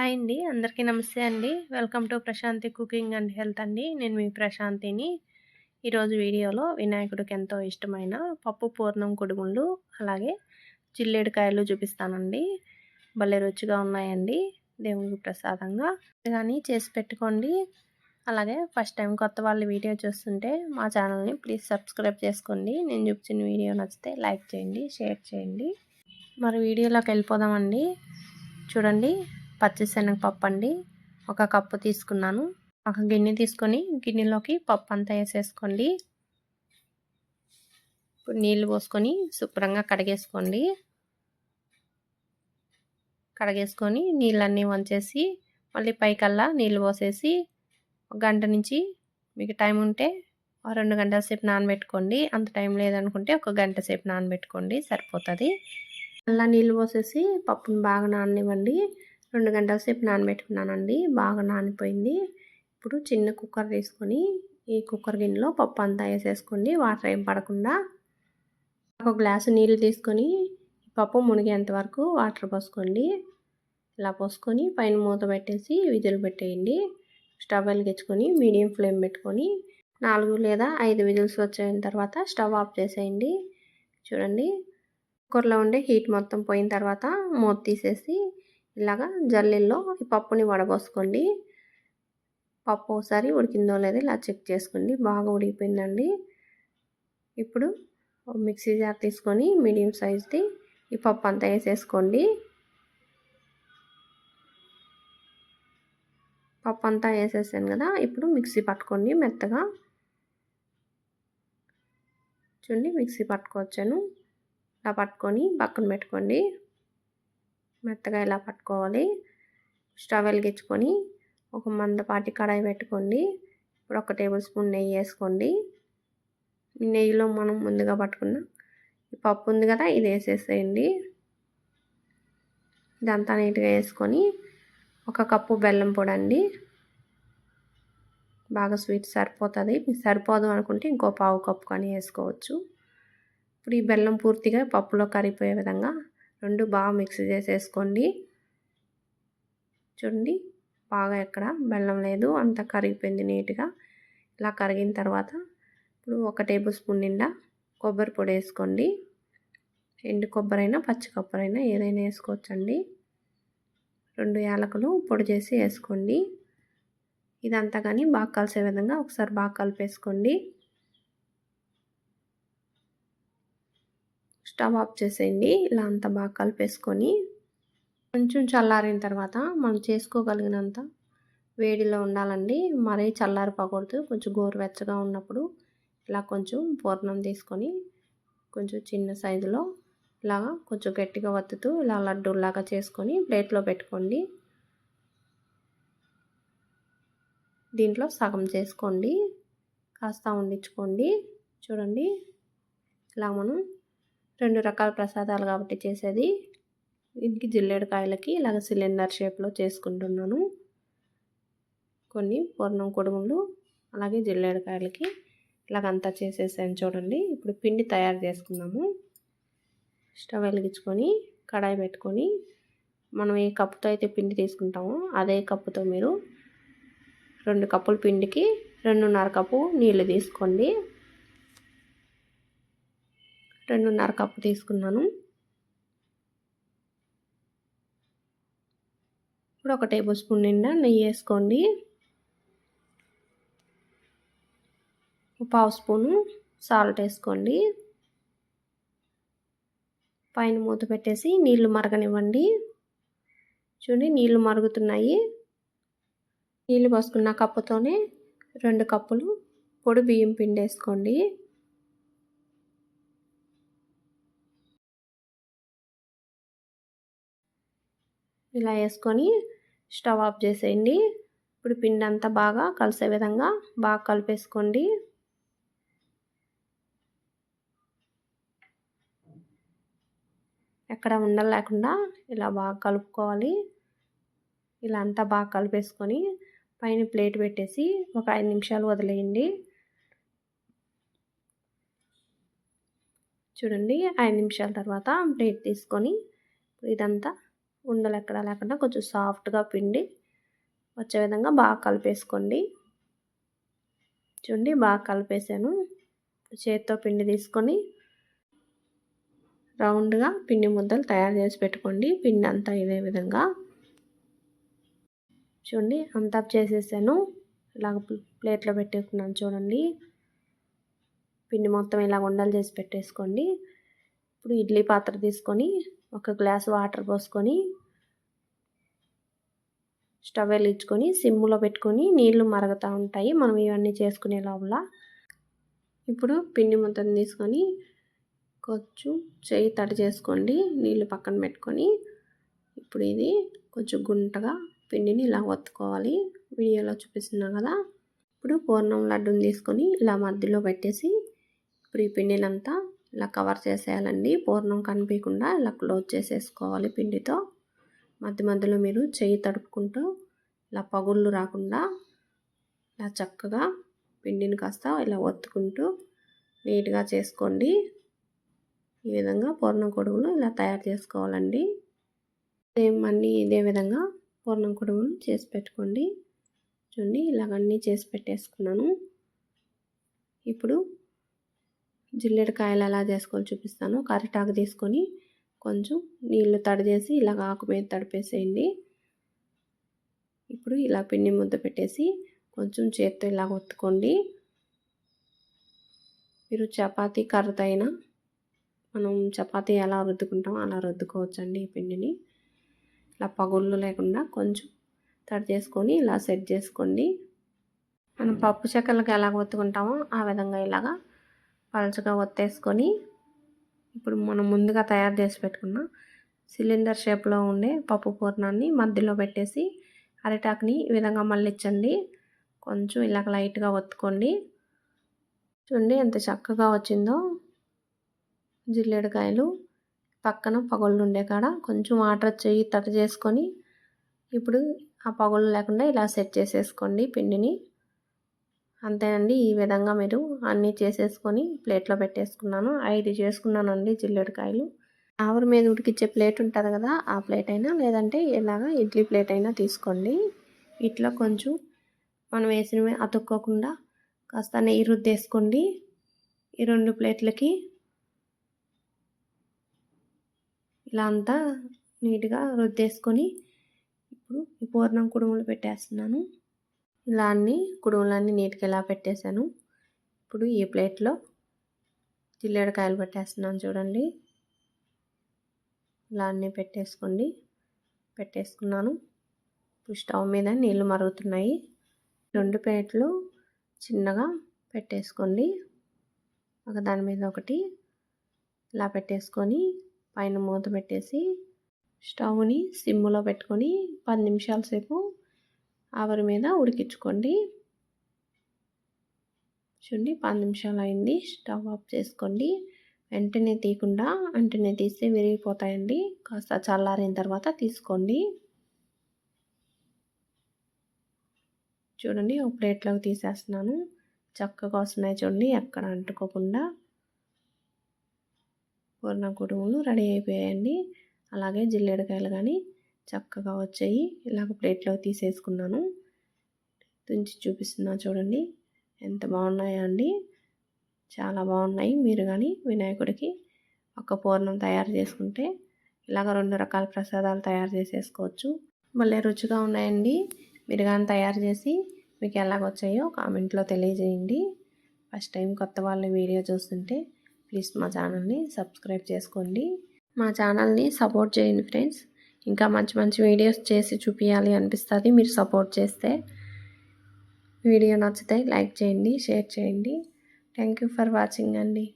Hi అండి అందరికీ నమస్తే అండి. Welcome to Prashanti cooking and health అండి. నేను మీ ప్రశాంతిని. ఈరోజు వీడియోలో వినాయకుడికి ఎంతో ఇష్టమైన పప్పు పూర్ణం కుడుములు అలాగే జిల్లేడుకాయలు చూపిస్తానండి. భలే రుచిగా ఉన్నాయండి దేవుడికి ప్రసాదంగా. కానీ చేసి పెట్టుకోండి. అలాగే ఫస్ట్ టైం కొత్త వాళ్ళు వీడియో చూస్తుంటే మా ఛానల్ని ప్లీజ్ సబ్స్క్రైబ్ చేసుకోండి. నేను చూపించిన వీడియో నచ్చితే లైక్ చేయండి షేర్ చేయండి. మరి వీడియోలోకి వెళ్ళిపోదామండి. చూడండి పచ్చిశనగపప్పు అండి ఒక కప్పు తీసుకున్నాను. ఒక గిన్నె తీసుకొని గిన్నెలోకి పప్పు అంతా వేసేసుకోండి ఇప్పుడు నీళ్ళు పోసుకొని శుభ్రంగా కడిగేసుకోండి. కడిగేసుకొని నీళ్ళన్నీ వంచేసి మళ్ళీ పైకల్లా నీళ్ళు పోసేసి ఒక గంట నుంచి మీకు టైం ఉంటే రెండు గంటల సేపు నానబెట్టుకోండి. అంత టైం లేదనుకుంటే ఒక గంట సేపు నానబెట్టుకోండి. సరిపోతుంది. అలా నీళ్ళు పోసేసి పప్పును బాగా నాననివ్వండి. రెండు గంటల సేపు నానబెట్టుకున్నానండి. బాగా నానిపోయింది. ఇప్పుడు చిన్న కుక్కర్ తీసుకొని ఈ కుక్కర్ గిన్నెలో పప్పు అంతా వేసేసుకోండి. వాటర్ ఏం పడకుండా. ఒక గ్లాసు నీళ్ళు తీసుకొని పప్పు మునిగేంత వరకు వాటర్ పోసుకోండి. ఇలా పోసుకొని పైన మూత పెట్టేసి విజులు పెట్టేయండి. స్టవ్ వెలిగించుకొని మీడియం ఫ్లేమ్ పెట్టుకొని నాలుగు లేదా ఐదు విజిల్స్ వచ్చిన తర్వాత స్టవ్ ఆఫ్ చేసేయండి. చూడండి. కుక్కర్లో ఉండే హీట్ మొత్తం పోయిన తర్వాత మూత తీసేసి ఇలాగా జల్లెల్లో ఈ పప్పుని వడబోసుకోండి. పప్పు ఒకసారి ఉడికిందో లేదో ఇలా చెక్ చేసుకోండి. బాగా ఉడికిపోయిందండి. ఇప్పుడు మిక్సీ జార్ తీసుకొని మీడియం సైజ్ది ఈ పప్పు అంతా వేసేసుకోండి. పప్పు అంతా వేసేసాను కదా ఇప్పుడు మిక్సీ పట్టుకోండి మెత్తగా. చూడండి మిక్సీ పట్టుకోవచ్చాను. ఇలా పట్టుకొని పక్కన పెట్టుకోండి. మెత్తగా ఇలా పట్టుకోవాలి. స్టవ్ వెలిగించుకొని ఒక మందపాటి కడాయి పెట్టుకోండి. ఇప్పుడు ఒక టేబుల్ స్పూన్ నెయ్యి వేసుకోండి. ఈ నెయ్యిలో మనం ముందుగా పట్టుకున్న ఈ పప్పు ఉంది కదా ఇది వేసేసేయండి. ఇదంతా నీట్గా వేసుకొని ఒక కప్పు బెల్లం పొడి అండి. బాగా స్వీట్ సరిపోతుంది. మీకు సరిపోదు అనుకుంటే ఇంకో పావు కప్పు కానీ వేసుకోవచ్చు. ఇప్పుడు ఈ బెల్లం పూర్తిగా పప్పులో కరిగిపోయే విధంగా రెండు బాగా మిక్స్ చేసేసుకోండి. చూడండి. బాగా ఎక్కడ బెల్లం లేదు అంత కరిగిపోయింది నీట్గా. ఇలా కరిగిన తర్వాత ఇప్పుడు ఒక టేబుల్ స్పూన్ నిండా కొబ్బరి పొడి వేసుకోండి. ఎండు కొబ్బరి అయినా పచ్చి కొబ్బరి అయినా ఏదైనా వేసుకోవచ్చండి. రెండు యాలకులు పొడి చేసి వేసుకోండి. ఇదంతా కానీ బాగా కలిసే విధంగా ఒకసారి బాగా కలిపేసుకోండి. స్టవ్ ఆఫ్ చేసేయండి. ఇలా అంతా బాగా కలిపేసుకొని కొంచెం చల్లారిన తర్వాత మనం చేసుకోగలిగినంత వేడిలో ఉండాలండి. మరీ చల్లారిపోకూడదు. కొంచెం గోరువెచ్చగా ఉన్నప్పుడు ఇలా కొంచెం పూర్ణం తీసుకొని కొంచెం చిన్న సైజులో ఇలాగా కొంచెం గట్టిగా వత్తుతూ ఇలా లడ్డూలాగా చేసుకొని ప్లేట్లో పెట్టుకోండి. దీంట్లో సగం చేసుకోండి. కాస్త వండించుకోండి చూడండి. ఇలా మనం రెండు రకాల ప్రసాదాలు కాబట్టి చేసేది. దీనికి జిల్లేడుకాయలకి ఇలాగ సిలిండర్ షేప్లో చేసుకుంటున్నాను. కొన్ని పూర్ణం కొడుములు అలాగే జిల్లేడుకాయలకి ఇలాగంతా చేసేసాను చూడండి. ఇప్పుడు పిండి తయారు చేసుకున్నాము స్టవ్ వెలిగించుకొని కడాయి పెట్టుకొని మనం ఏ కప్పుతో అయితే పిండి తీసుకుంటామో అదే కప్పుతో మీరు రెండు కప్పుల పిండికి రెండున్నర కప్పు నీళ్ళు తీసుకోండి. రెండున్నర కప్పు తీసుకున్నాను. ఇప్పుడు ఒక టేబుల్ స్పూన్ నిండా నెయ్యి వేసుకోండి. పావు స్పూను సాల్ట్ వేసుకోండి. పైన మూత పెట్టేసి నీళ్ళు మరగనివ్వండి. చూడండి నీళ్ళు మరుగుతున్నాయి. నీళ్ళు పోసుకున్న కప్పుతోనే రెండు కప్పులు పొడి బియ్యం పిండి వేసుకోండి. ఇలా వేసుకొని స్టవ్ ఆఫ్ చేసేయండి. ఇప్పుడు పిండి అంతా బాగా కలిసే విధంగా బాగా కలిపేసుకోండి. ఎక్కడ ఉండలేకుండా ఇలా బాగా కలుపుకోవాలి. ఇలా అంతా బాగా కలిపేసుకొని పైన ప్లేట్ పెట్టేసి ఒక ఐదు నిమిషాలు వదిలేయండి. చూడండి ఐదు నిమిషాల తర్వాత ప్లేట్ తీసుకొని ఇదంతా ఉండలు ఎక్కడ లేకుండా కొంచెం సాఫ్ట్గా పిండి వచ్చే విధంగా బాగా కలిపేసుకోండి. చూడండి బాగా కలిపేసాను. చేతితో పిండి తీసుకొని రౌండ్గా పిండి ముద్దలు తయారు చేసి పెట్టుకోండి. పిండి అంతా ఇదే విధంగా. చూడండి అంతా చేసేసాను. ఇలాగ ప్లేట్లో పెట్టేసుకున్నాను చూడండి. పిండి మొత్తం ఇలా ఉండలు చేసి పెట్టేసుకోండి. ఇప్పుడు ఇడ్లీ పాత్ర తీసుకొని ఒక గ్లాస్ వాటర్ పోసుకొని స్టవ్ వెలిగించుకొని సిమ్లో పెట్టుకొని నీళ్ళు మరుగుతూ ఉంటాయి. మనం ఇవన్నీ చేసుకునే లోపల. ఇప్పుడు పిండి మొత్తం తీసుకొని కొంచెం చేయి తడి చేసుకోండి. నీళ్ళు పక్కన పెట్టుకొని ఇప్పుడు ఇది కొంచెం గుంటగా పిండిని ఇలా ఒత్తుకోవాలి. వీడియోలో చూపిస్తున్నాం కదా. ఇప్పుడు పూర్ణం లడ్డుని తీసుకొని ఇలా మధ్యలో పెట్టేసి ఇప్పుడు ఈ పిండినంతా ఇలా కవర్ చేసేయాలండి. పూర్ణం కనిపించకుండా ఇలా క్లోజ్ చేసేసుకోవాలి పిండితో. మధ్య మధ్యలో మీరు చెయ్యి తడుపుకుంటూ ఇలా పగుళ్ళు రాకుండా ఇలా చక్కగా పిండిని కాస్త ఇలా ఒత్తుకుంటూ నీట్గా చేసుకోండి. ఈ విధంగా పూర్ణం కొడుగులు ఇలా తయారు చేసుకోవాలండి. సేమ్ అన్నీ ఇదే విధంగా పూర్ణం కొడుగులు చేసి పెట్టుకోండి. చూడండి ఇలాగన్నీ చేసి పెట్టేసుకున్నాను. ఇప్పుడు జిల్లెడకాయలు ఎలా చేసుకోవాలో చూపిస్తాను. కరిటాకు తీసుకొని కొంచెం నీళ్ళు తడి చేసి ఇలాగ ఆకు మీద తడిపేసేయండి. ఇప్పుడు ఇలా పిండి ముద్ద పెట్టేసి కొంచెం చేత్తో ఇలా ఒత్తుకోండి. మీరు చపాతీ కర్రతో అయినా మనం చపాతీ ఎలా రుద్దుకుంటామో అలా రుద్దుకోవచ్చండి ఈ పిండిని. ఇలా పగుళ్ళు లేకుండా కొంచెం తడి చేసుకొని ఇలా సెట్ చేసుకోండి. మనం పప్పు చెక్కలకు ఎలా ఒత్తుకుంటామో ఆ విధంగా ఇలాగా పలుచగా ఒత్తేసుకొని ఇప్పుడు మనం ముందుగా తయారు చేసి పెట్టుకున్న సిలిండర్ షేప్లో ఉండే పప్పు పూర్ణాన్ని మధ్యలో పెట్టేసి అరిటాకుని ఈ విధంగా మళ్ళించండి కొంచెం ఇలాగ లైట్గా ఒత్తుకోండి. చూడండి ఎంత చక్కగా వచ్చిందో. జిల్లేడుకాయలు పక్కన పగుళ్ళు ఉండే కాడ కొంచెం వాటర్ చేయి తట చేసుకొని ఇప్పుడు ఆ పగుళ్ళు లేకుండా ఇలా సెట్ చేసేసుకోండి పిండిని. అంతేనండి ఈ విధంగా మీరు అన్నీ చేసేసుకొని ప్లేట్లో పెట్టేసుకున్నాను. ఐదు చేసుకున్నానండి జిల్లేడుకాయలు. ఆవిరి మీద ఉడికిచ్చే ప్లేట్ ఉంటుంది కదా ఆ ప్లేట్ అయినా లేదంటే ఇలాగ ఇడ్లీ ప్లేట్ అయినా తీసుకోండి. ఇట్లా కొంచెం మనం వేసినవి అతుక్కోకుండా కాస్త నెయ్యి రుద్దేసుకోండి ఈ రెండు ప్లేట్లకి ఇలా అంతా నీట్గా రుద్దేసుకొని ఇప్పుడు ఈ పూర్ణం కుడుములు పెట్టేస్తున్నాను. ఇలా అన్ని కుడుములన్నీ నీట్గా ఇలా పెట్టేశాను. ఇప్పుడు ఈ ప్లేట్లో జిల్లేడకాయలు పెట్టేస్తున్నాను చూడండి. ఇలా అన్నీ పెట్టేసుకోండి. పెట్టేసుకున్నాను. ఇప్పుడు స్టవ్ మీద నీళ్ళు మరుగుతున్నాయి. రెండు ప్లేట్లు చిన్నగా పెట్టేసుకోండి. ఒక దాని మీద ఒకటి ఇలా పెట్టేసుకొని పైన మూత పెట్టేసి స్టవ్ని సిమ్లో పెట్టుకొని పది నిమిషాల సేపు ఆవిరి మీద ఉడికించుకోండి. చూడండి పది నిమిషాలు అయింది. స్టవ్ ఆఫ్ చేసుకోండి. వెంటనే తీయకుండా వెంటనే తీస్తే విరిగిపోతాయండి. కాస్త చల్లారిన తర్వాత తీసుకోండి. చూడండి ఒక ప్లేట్లోకి తీసేస్తున్నాను. చక్కగా వస్తున్నాయి చూడండి ఎక్కడ అంటుకోకుండా. పూర్ణ కుడుములు రెడీ అయిపోయాయండి. అలాగే జిల్లేడకాయలు కానీ చక్కగా వచ్చాయి. ఇలాగ ప్లేట్లో తీసేసుకున్నాను. తుంచి చూపిస్తున్నా చూడండి. ఎంత బాగున్నాయో అండి. చాలా బాగున్నాయి. మీరు కానీ వినాయకుడికి ఒక పూర్ణం తయారు చేసుకుంటే ఇలాగ రెండు రకాల ప్రసాదాలు తయారు చేసేసుకోవచ్చు. భలే రుచిగా ఉన్నాయండి. మీరు కానీ తయారు చేసి మీకు ఎలాగొచ్చాయో కామెంట్లో తెలియజేయండి. ఫస్ట్ టైం కొత్త వాళ్ళ వీడియో చూస్తుంటే ప్లీజ్ మా ఛానల్ని సబ్స్క్రైబ్ చేసుకోండి. మా ఛానల్ని సపోర్ట్ చేయండి ఫ్రెండ్స్. ఇంకా మంచి మంచి వీడియోస్ చేసి చూపించాలి అనిపిస్తుంది. మీరు సపోర్ట్ చేస్తే వీడియో నచ్చితే లైక్ చేయండి షేర్ చేయండి. థ్యాంక్ యూ ఫర్ వాచింగ్ అండి.